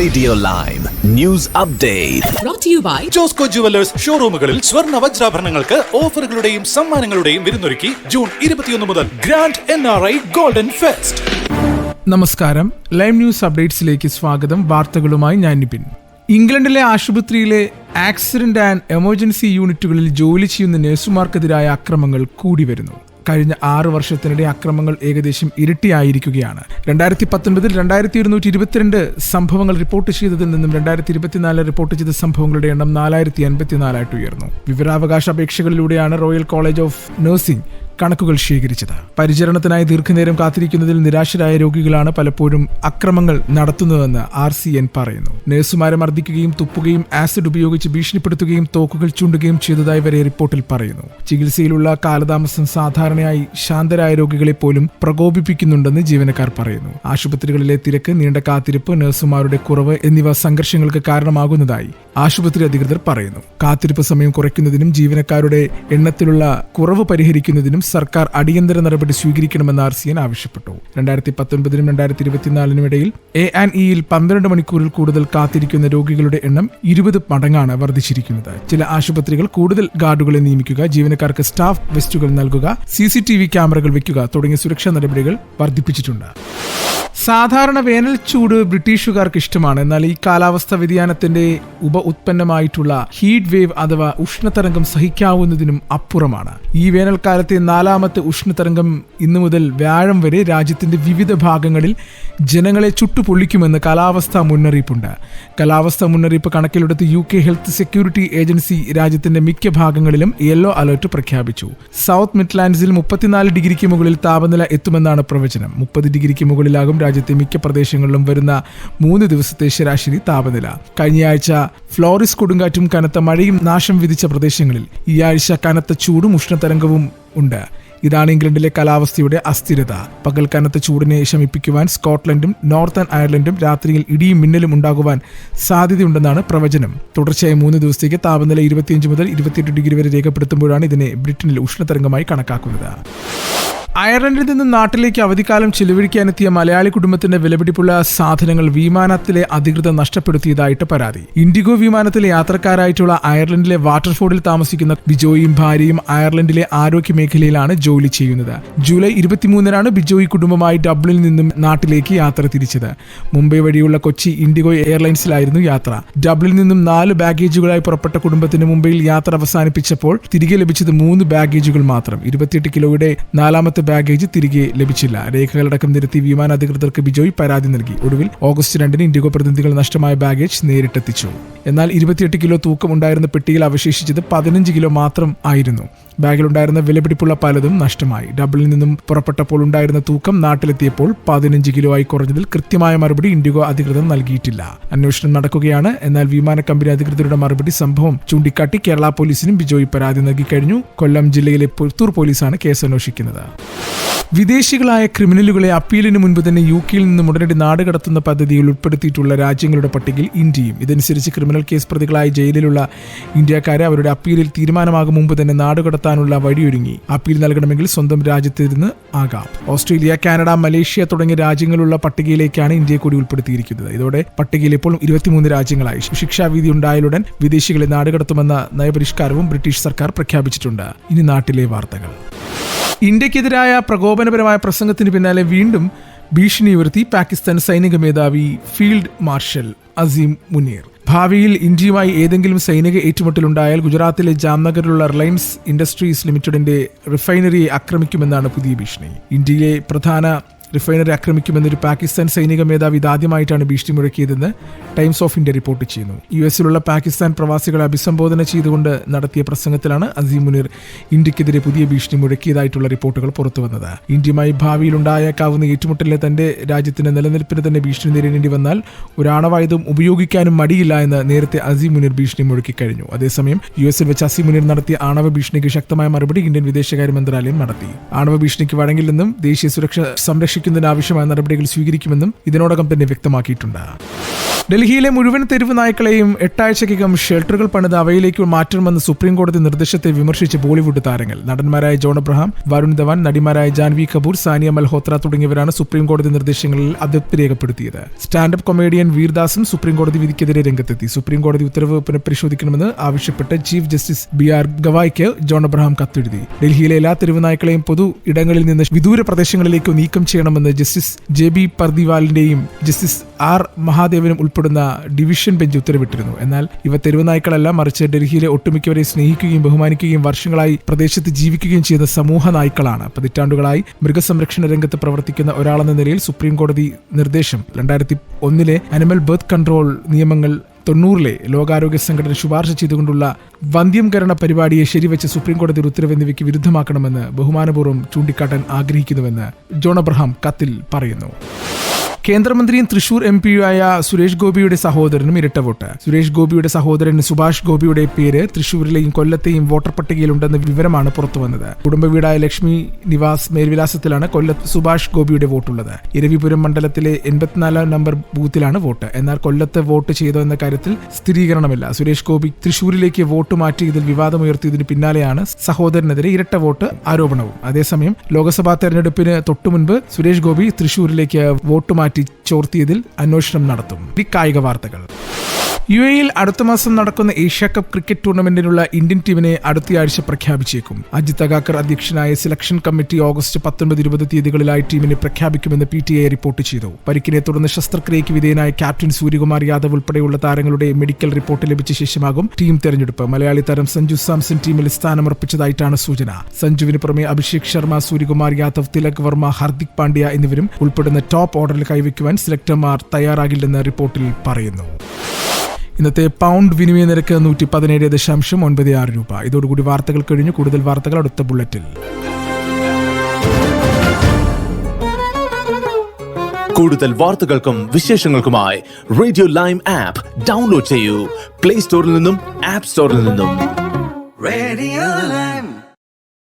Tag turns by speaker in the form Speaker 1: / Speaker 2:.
Speaker 1: Radio live news update
Speaker 2: brought to you by
Speaker 3: Josco jewellers ഷോറൂമുകളിൽ സ്വർണ വജ്രാഭരണങ്ങൾക്ക് ഓഫറുകളുടെയും സമ്മാനങ്ങളുടെയും വിരുന്നൊരുക്കി ജൂൺ ഇരുപത്തിയൊന്ന് മുതൽ grand N R I golden fest.
Speaker 4: നമസ്കാരം. ലൈവ് ന്യൂസ് അപ്ഡേറ്റ്സിലേക്ക് സ്വാഗതം. വാർത്തകളുമായി ഞാൻ നിപിൻ. ഇംഗ്ലണ്ടിലെ ആശുപത്രിയിലെ ആക്സിഡന്റ് ആൻഡ് എമർജൻസി യൂണിറ്റുകളിൽ ജോലി ചെയ്യുന്ന നഴ്സുമാർക്കെതിരായ അക്രമങ്ങൾ കൂടി വരുന്നു. കഴിഞ്ഞ ആറ് വർഷത്തിനിടെ അക്രമങ്ങൾ ഏകദേശം ഇരട്ടിയായിരിക്കുകയാണ്. രണ്ടായിരത്തി പത്തൊൻപതിൽ രണ്ടായിരത്തി ഇരുന്നൂറ്റി ഇരുപത്തിരണ്ട് സംഭവങ്ങൾ റിപ്പോർട്ട് ചെയ്തതിൽ നിന്നും രണ്ടായിരത്തി ഇരുപത്തിനാല് റിപ്പോർട്ട് ചെയ്ത സംഭവങ്ങളുടെ എണ്ണം നാലായിരത്തി അൻപത്തിനാലായിട്ട് ഉയർന്നു. വിവരാവകാശ അപേക്ഷകളിലൂടെയാണ് റോയൽ കോളേജ് ഓഫ് നഴ്സിംഗ് കണക്കുകൾ ശേഖരിച്ചത്. പരിചരണത്തിനായി ദീർഘനേരം കാത്തിരിക്കുന്നതിൽ നിരാശരായ രോഗികളാണ് പലപ്പോഴും അക്രമങ്ങൾ നടത്തുന്നതെന്ന് ആർ സി എൻ പറയുന്നു. നഴ്സുമാരെ മർദ്ദിക്കുകയും തുപ്പുകയും ആസിഡ് ഉപയോഗിച്ച് ഭീഷണിപ്പെടുത്തുകയും തോക്കുകൾ ചൂണ്ടുകയും ചെയ്തതായി വരെ റിപ്പോർട്ടിൽ പറയുന്നു. ചികിത്സയിലുള്ള കാലതാമസം സാധാരണയായി ശാന്തരായ രോഗികളെ പോലും പ്രകോപിപ്പിക്കുന്നുണ്ടെന്ന് ജീവനക്കാർ പറയുന്നു. ആശുപത്രികളിലെ തിരക്ക് നീണ്ട കാത്തിരിപ്പ് നഴ്സുമാരുടെ കുറവ് എന്നിവ സംഘർഷങ്ങൾക്ക് കാരണമാകുന്നതായി ആശുപത്രി അധികൃതർ പറയുന്നു. കാത്തിരിപ്പ് സമയം കുറയ്ക്കുന്നതിനും ജീവനക്കാരുടെ എണ്ണത്തിലുള്ള കുറവ് പരിഹരിക്കുന്നതിനും സർക്കാർ അടിയന്തര നടപടി സ്വീകരിക്കണമെന്ന് ആർ സി എൻ ആവശ്യപ്പെട്ടു. രണ്ടായിരത്തി പത്തൊൻപതിനും രണ്ടായിരത്തി ഇരുപത്തിനാലിനും ഇടയിൽ എ ആൻഡ് ഇയിൽ പന്ത്രണ്ട് മണിക്കൂറിൽ കൂടുതൽ കാത്തിരിക്കുന്ന രോഗികളുടെ എണ്ണം ഇരുപത് മടങ്ങാണ് വർദ്ധിച്ചിരിക്കുന്നത്. ചില ആശുപത്രികൾ കൂടുതൽ ഗാർഡുകളെ നിയമിക്കുക ജീവനക്കാർക്ക് സ്റ്റാഫ് വെസ്റ്റുകൾ നൽകുക സി ക്യാമറകൾ വെക്കുക തുടങ്ങിയ സുരക്ഷാ നടപടികൾ വർദ്ധിപ്പിച്ചിട്ടുണ്ട്. സാധാരണ വേനൽ ചൂട് ബ്രിട്ടീഷുകാർക്ക് ഇഷ്ടമാണ്. എന്നാൽ ഈ കാലാവസ്ഥ വ്യതിയാനത്തിന്റെ ഉപ ഉത്പന്നമായിട്ടുള്ള ഹീറ്റ് വേവ് അഥവാ ഉഷ്ണതരംഗം സഹിക്കാവുന്നതിനും അപ്പുറമാണ്. ഈ വേനൽക്കാലത്തെ നാലാമത്തെ ഉഷ്ണതരംഗം ഇന്നു മുതൽ വ്യാഴം വരെ രാജ്യത്തിന്റെ വിവിധ ഭാഗങ്ങളിൽ ജനങ്ങളെ ചുട്ടുപൊള്ളിക്കുമെന്ന് കാലാവസ്ഥാ മുന്നറിയിപ്പുണ്ട്. കാലാവസ്ഥാ മുന്നറിയിപ്പ് കണക്കിലെടുത്ത് U K health security agency രാജ്യത്തിന്റെ മിക്ക ഭാഗങ്ങളിലും യെല്ലോ അലർട്ട് പ്രഖ്യാപിച്ചു. സൗത്ത് മിഡ്ലാൻഡ്സിൽ മുപ്പത്തിനാല് ഡിഗ്രിക്ക് മുകളിൽ താപനില എത്തുമെന്നാണ് പ്രവചനം. മുപ്പത് ഡിഗ്രിക്ക് മുകളിലാകും രാജ്യത്തെ മിക്ക പ്രദേശങ്ങളിലും വരുന്ന മൂന്ന് ദിവസത്തെ ശരാശരി താപനില. കഴിഞ്ഞയാഴ്ച ഫ്ലോറിസ് കൊടുങ്കാറ്റും കനത്ത മഴയും നാശം വിധിച്ച പ്രദേശങ്ങളിൽ ഈ ആഴ്ച കനത്ത ചൂടും ഉഷ്ണതരംഗവും ഉണ്ട്. ഇതാണ് ഇംഗ്ലണ്ടിലെ കാലാവസ്ഥയുടെ അസ്ഥിരത. പകൽ കനത്ത ചൂടിനെ ശമിപ്പിക്കുവാൻ സ്കോട്ട്ലൻഡും നോർത്തേൺ അയർലൻഡും രാത്രിയിൽ ഇടിയും മിന്നലും ഉണ്ടാകുവാൻ സാധ്യതയുണ്ടെന്നാണ് പ്രവചനം. തുടർച്ചയായി മൂന്ന് ദിവസത്തേക്ക് താപനില ഇരുപത്തിയഞ്ച് മുതൽ ഇരുപത്തിയെട്ട് ഡിഗ്രി വരെ രേഖപ്പെടുത്തുമ്പോഴാണ് ഇതിനെ ബ്രിട്ടനിൽ ഉഷ്ണതരംഗമായി കണക്കാക്കുന്നത്. അയർലൻഡിൽ നിന്നും നാട്ടിലേക്ക് അവധിക്കാലം ചിലവഴിക്കാനെത്തിയ മലയാളി കുടുംബത്തിന്റെ വിലപിടിപ്പുള്ള സാധനങ്ങൾ വിമാനത്തിലെ അധികൃതർ നഷ്ടപ്പെടുത്തിയതായിട്ട് പരാതി. ഇൻഡിഗോ വിമാനത്തിലെ യാത്രക്കാരായിട്ടുള്ള അയർലൻഡിലെ വാട്ടർഫോർഡിൽ താമസിക്കുന്ന ബിജോയും ഭാര്യയും അയർലൻഡിലെ ആരോഗ്യ മേഖലയിലാണ് ജോലി ചെയ്യുന്നത്. ജൂലൈ ഇരുപത്തിമൂന്നിനാണ് ബിജോയി കുടുംബമായി ഡബ്ലിനിൽ നിന്നും നാട്ടിലേക്ക് യാത്ര തിരിച്ചത്. മുംബൈ വഴിയുള്ള കൊച്ചി ഇൻഡിഗോ എയർലൈൻസിലായിരുന്നു യാത്ര. ഡബ്ലിനിൽ നിന്നും നാല് ബാഗേജുകളായി പുറപ്പെട്ട കുടുംബത്തിന് മുംബൈയിൽ യാത്ര അവസാനിപ്പിച്ചപ്പോൾ തിരികെ ലഭിച്ചത് മൂന്ന് ബാഗേജുകൾ മാത്രം. ഇരുപത്തിയെട്ട് കിലോയുടെ നാലാമത്തെ ബാഗേജ് തിരികെ ലഭിച്ചില്ല. രേഖകളടക്കം നിരത്തി വിമാന അധികൃതർക്ക് ബിജോയ് പരാതി നൽകി. ഒടുവിൽ ഓഗസ്റ്റ് രണ്ടിന് ഇൻഡിഗോ പ്രതിനിധികൾ നഷ്ടമായ ബാഗേജ് നേരിട്ടെത്തിച്ചു. എന്നാൽ ഇരുപത്തിയെട്ട് കിലോ തൂക്കം ഉണ്ടായിരുന്ന പെട്ടിയിൽ അവശേഷിച്ചത് പതിനഞ്ച് കിലോ മാത്രം ആയിരുന്നു. ബാഗിലുണ്ടായിരുന്ന വിലപിടിപ്പുള്ള പലതും നഷ്ടമായി. ഡബിളിൽ നിന്നും പുറപ്പെട്ടപ്പോൾ ഉണ്ടായിരുന്ന തൂക്കം നാട്ടിലെത്തിയപ്പോൾ പതിനഞ്ച് കിലോ ആയി കുറഞ്ഞതിൽ കൃത്യമായ മറുപടി ഇൻഡിഗോ അധികൃതർ നൽകിയിട്ടില്ല. അന്വേഷണം നടക്കുകയാണ്. എന്നാൽ വിമാന കമ്പനി അധികൃതരുടെ മറുപടി സംഭവം ചൂണ്ടിക്കാട്ടി കേരള പോലീസിനും ബിജോയ് പരാതി നൽകി കഴിഞ്ഞു. കൊല്ലം ജില്ലയിലെ പുത്തൂർ പോലീസാണ് കേസ് അന്വേഷിക്കുന്നത് വിദേശികളായ ക്രിമിനലുകളെ അപ്പീലിന് മുൻപ് തന്നെ യു കെയിൽ നിന്നും ഉടനടി നാട് കടത്തുന്ന പദ്ധതിയിൽ ഉൾപ്പെടുത്തിയിട്ടുള്ള രാജ്യങ്ങളുടെ പട്ടികയിൽ ഇന്ത്യയും. ഇതനുസരിച്ച് ക്രിമിനൽ കേസ് പ്രതികളായ ജയിലിലുള്ള ഇന്ത്യക്കാരെ അവരുടെ അപ്പീലിൽ തീരുമാനമാകും മുമ്പ് തന്നെ നാട് കടത്താനുള്ള വഴിയൊരുങ്ങി. അപ്പീൽ നൽകണമെങ്കിൽ സ്വന്തം രാജ്യത്തിരുന്ന് ആകാം. ഓസ്ട്രേലിയ കാനഡ മലേഷ്യ തുടങ്ങിയ രാജ്യങ്ങളുള്ള പട്ടികയിലേക്കാണ് ഇന്ത്യയെ കൂടി ഉൾപ്പെടുത്തിയിരിക്കുന്നത്. ഇതോടെ പട്ടികയിൽ ഇപ്പോൾ ഇരുപത്തിമൂന്ന് രാജ്യങ്ങളായി. ശിക്ഷാവിധി ഉണ്ടായാലുടൻ വിദേശികളെ നാടുകടത്തുമെന്ന നയപരിഷ്കാരവും ബ്രിട്ടീഷ് സർക്കാർ പ്രഖ്യാപിച്ചിട്ടുണ്ട്. ഇനി നാട്ടിലെ വാർത്തകൾ. ഇന്ത്യക്കെതിരായ പ്രകോപനപരമായ പ്രസംഗത്തിന് പിന്നാലെ വീണ്ടും ഭീഷണി ഉയർത്തി പാകിസ്ഥാൻ സൈനിക മേധാവി ഫീൽഡ് മാർഷൽ അസീം മുനീർ. ഭാവിയിൽ ഇന്ത്യയുമായി ഏതെങ്കിലും സൈനിക ഏറ്റുമുട്ടലുണ്ടായാൽ ഗുജറാത്തിലെ ജാംനഗറിലുള്ള റിലയൻസ് ഇൻഡസ്ട്രീസ് ലിമിറ്റഡിന്റെ റിഫൈനറിയെ ആക്രമിക്കുമെന്നാണ് പുതിയ ഭീഷണി. ഇന്ത്യയിലെ പ്രധാന റിഫൈനറി ആക്രമിക്കുമെന്നൊരു പാകിസ്ഥാൻ സൈനിക മേധാവി ഇതാദ്യമായിട്ടാണ് ഭീഷണി മുഴക്കിയതെന്ന് ടൈംസ് ഓഫ് ഇന്ത്യ റിപ്പോർട്ട് ചെയ്യുന്നു. യു എസിലുള്ള പാകിസ്ഥാൻ പ്രവാസികളെ അഭിസംബോധന ചെയ്തുകൊണ്ട് നടത്തിയ പ്രസംഗത്തിലാണ് അസീം മുനീർ ഇന്ത്യക്കെതിരെ പുതിയ ഭീഷണി മുഴക്കിയതായിട്ടുള്ള റിപ്പോർട്ടുകൾ പുറത്തുവന്നത് ഇന്ത്യയുമായി ഭാവിയിൽ ഉണ്ടായേക്കാവുന്ന ഏറ്റുമുട്ടലിലെ തന്റെ രാജ്യത്തിന്റെ നിലനിൽപ്പിന് തന്നെ ഭീഷണി നേരിടേണ്ടി വന്നാൽ ഒരാണവായുധം ഉപയോഗിക്കാനും മടിയില്ല എന്ന് നേരത്തെ അസീം മുനീർ ഭീഷണി മുഴക്കി കഴിഞ്ഞു. അതേസമയം യു എസിൽ വെച്ച് അസീം മുനീർ നടത്തിയ ആണവ ഭീഷണിക്ക് ശക്തമായ മറുപടി ഇന്ത്യൻ വിദേശകാര്യ മന്ത്രാലയം നടത്തി. ആണവ ഭീഷണിക്ക് വഴങ്ങില്ലെന്നും ദേശീയ സുരക്ഷ സംരക്ഷിക്കുന്നതിന് ആവശ്യമായ നടപടികൾ സ്വീകരിക്കുമെന്നും ഇതിനോടകം തന്നെ വ്യക്തമാക്കിയിട്ടുണ്ട്. ഡൽഹിയിലെ മുഴുവൻ തെരുവ് നായ്ക്കളെയും എട്ടാഴ്ചയ്ക്കകം ഷെൽട്ടറുകൾ പണിത് അവയിലേക്ക് മാറ്റണമെന്ന് സുപ്രീം കോടതി നിർദ്ദേശത്തെ വിമർശിച്ച് ബോളിവുഡ് താരങ്ങൾ. നടന്മാരായ ജോൺ അബ്രഹാം വരുൺ ധവാൻ നടിമാരായ ജാൻവി കപൂർ സാനിയ മൽഹോത്ര തുടങ്ങിയവരാണ് സുപ്രീം കോടതി നിർദ്ദേശങ്ങളിൽ അതൃപ്തി രേഖപ്പെടുത്തിയത്. സ്റ്റാൻഡപ്പ് കൊമേഡിയൻ വീർദാസും സുപ്രീം കോടതി വിധിക്കെതിരെ രംഗത്തെത്തി. സുപ്രീം കോടതി ഉത്തരവ് പുനഃപരിശോധിക്കണമെന്ന് ആവശ്യപ്പെട്ട് ചീഫ് ജസ്റ്റിസ് ബി ആർ ഗവായ്ക്ക് ജോൺ അബ്രഹാം കത്തെഴുതി. ഡൽഹിയിലെ എല്ലാ തെരുവ് നായ്ക്കളെയും പൊതു ഇടങ്ങളിൽ നിന്ന് വിദൂര പ്രദേശങ്ങളിലേക്ക് നീക്കം ചെയ്യണമെന്ന് ജസ്റ്റിസ് ജെ ബി പർദിവാലിന്റെയും ജസ്റ്റിസ് ആർ മഹാദേവനും ഉൾപ്പെടുന്ന ഡിവിഷൻ ബെഞ്ച് ഉത്തരവിട്ടിരുന്നു. എന്നാൽ ഇവ തെരുവുനായ്ക്കളല്ല മറിച്ച് ഡൽഹിയിലെ ഒട്ടുമിക്കവരെ സ്നേഹിക്കുകയും ബഹുമാനിക്കുകയും വർഷങ്ങളായി പ്രദേശത്ത് ജീവിക്കുകയും ചെയ്ത സമൂഹ നായ്ക്കളാണ്. പതിറ്റാണ്ടുകളായി മൃഗസംരക്ഷണ രംഗത്ത് പ്രവർത്തിക്കുന്ന ഒരാളെന്ന നിലയിൽ സുപ്രീം കോടതി നിർദ്ദേശം രണ്ടായിരത്തി ഒന്നിലെ അനിമൽ ബർത്ത് കൺട്രോൾ നിയമങ്ങൾ തൊണ്ണൂറിലെ ലോകാരോഗ്യ സംഘടന ശുപാർശ ചെയ്തുകൊണ്ടുള്ള വന്ധ്യംകരണ പരിപാടിയെ ശരിവെച്ച് സുപ്രീം കോടതി ഉത്തരവ് എന്നിവയ്ക്ക് വിരുദ്ധമാക്കണമെന്ന് ബഹുമാനപൂർവം ചൂണ്ടിക്കാട്ടാൻ ആഗ്രഹിക്കുന്നുവെന്ന് ജോൺ അബ്രഹാം കത്തിൽ പറയുന്നു. കേന്ദ്രമന്ത്രിയും തൃശൂർ എം പിയുമായ സുരേഷ് ഗോപിയുടെ സഹോദരനും ഇരട്ട വോട്ട്. സുരേഷ് ഗോപിയുടെ സഹോദരൻ സുഭാഷ് ഗോപിയുടെ പേര് തൃശൂരിലെയും കൊല്ലത്തെയും വോട്ടർ പട്ടികയിലുണ്ടെന്ന വിവരമാണ് പുറത്തുവന്നത്. കുടുംബവീടായ ലക്ഷ്മി നിവാസ് മേൽവിലാസത്തിലാണ് കൊല്ലത്ത് സുഭാഷ് ഗോപിയുടെ വോട്ടുള്ളത്. ഇരവിപുരം മണ്ഡലത്തിലെ എൺപത്തിനാലാം നമ്പർ ബൂത്തിലാണ് വോട്ട്. എന്നാൽ കൊല്ലത്ത് വോട്ട് ചെയ്തോ എന്ന കാര്യത്തിൽ സ്ഥിരീകരണമില്ല. സുരേഷ് ഗോപി തൃശൂരിലേക്ക് വോട്ട് മാറ്റി ഇതിൽ വിവാദമുയർത്തിയതിന് പിന്നാലെയാണ് സഹോദരനെതിരെ ഇരട്ട വോട്ട് ആരോപണവും. അതേസമയം ലോക്സഭാ തെരഞ്ഞെടുപ്പിന് തൊട്ടുമുൻപ് സുരേഷ് ഗോപി തൃശൂരിലേക്ക് വോട്ട് മാറ്റി ചോർത്തിയതിൽ അന്വേഷണം നടത്തും. ഇക്കായിക വാർത്തകൾ. യു എയിൽ അടുത്ത മാസം നടക്കുന്ന ഏഷ്യ കപ്പ് ക്രിക്കറ്റ് ടൂർണമെന്റിനുള്ള ഇന്ത്യൻ ടീമിനെ അടുത്തയാഴ്ച പ്രഖ്യാപിച്ചേക്കും. അജിത് അഗാക്കർ അധ്യക്ഷനായ സെലക്ഷൻ കമ്മിറ്റി ഓഗസ്റ്റ് പത്തൊൻപത് ഇരുപത് തീയതികളിലായി ടീമിനെ പ്രഖ്യാപിക്കുമെന്ന് പി ടി ഐ റിപ്പോർട്ട് ചെയ്തു. പരിക്കിനെ തുടർന്ന് ശസ്ത്രക്രിയയ്ക്ക് വിധേയനായ ക്യാപ്റ്റൻ സൂര്യകുമാർ യാദവ് ഉൾപ്പെടെയുള്ള താരങ്ങളുടെ മെഡിക്കൽ റിപ്പോർട്ട് ലഭിച്ച ശേഷമാകും ടീം തെരഞ്ഞെടുപ്പ്. മലയാളി താരം സഞ്ജു സാംസൺ ടീമിൽ സ്ഥാനമുറപ്പിച്ചതായിട്ടാണ് സൂചന. സഞ്ജുവിന് പുറമെ അഭിഷേക് ശർമ്മ സൂര്യകുമാർ യാദവ് തിലക് വർമ്മ ഹാർദിക് പാണ്ഡ്യ എന്നിവരും ഉൾപ്പെടുന്ന ടോപ്പ് ഓർഡറിൽ കൈവയ്ക്കുവാൻ സെലക്ടർമാർ തയ്യാറാകില്ലെന്ന് റിപ്പോർട്ടിൽ പറയുന്നു. ഇന്നത്തെ പൗണ്ട് വിനിമയ നിരക്ക് നൂറ്റി പതിനേഴ് ദശാംശം ഒൻപത് ആറ് രൂപ. ഇതോടുകൂടി വാർത്തകൾ കഴിഞ്ഞു. കൂടുതൽ വാർത്തകൾ അടുത്ത ബുള്ളറ്റിൽ.
Speaker 1: കൂടുതൽ വാർത്തകൾക്കും വിശേഷങ്ങൾക്കുമായി റേഡിയോ ലൈം ആപ്പ് ഡൗൺലോഡ് ചെയ്യൂ. പ്ലേ സ്റ്റോറിൽ നിന്നും ആപ്പ് സ്റ്റോറിൽ നിന്നും.
Speaker 2: റേഡിയോ.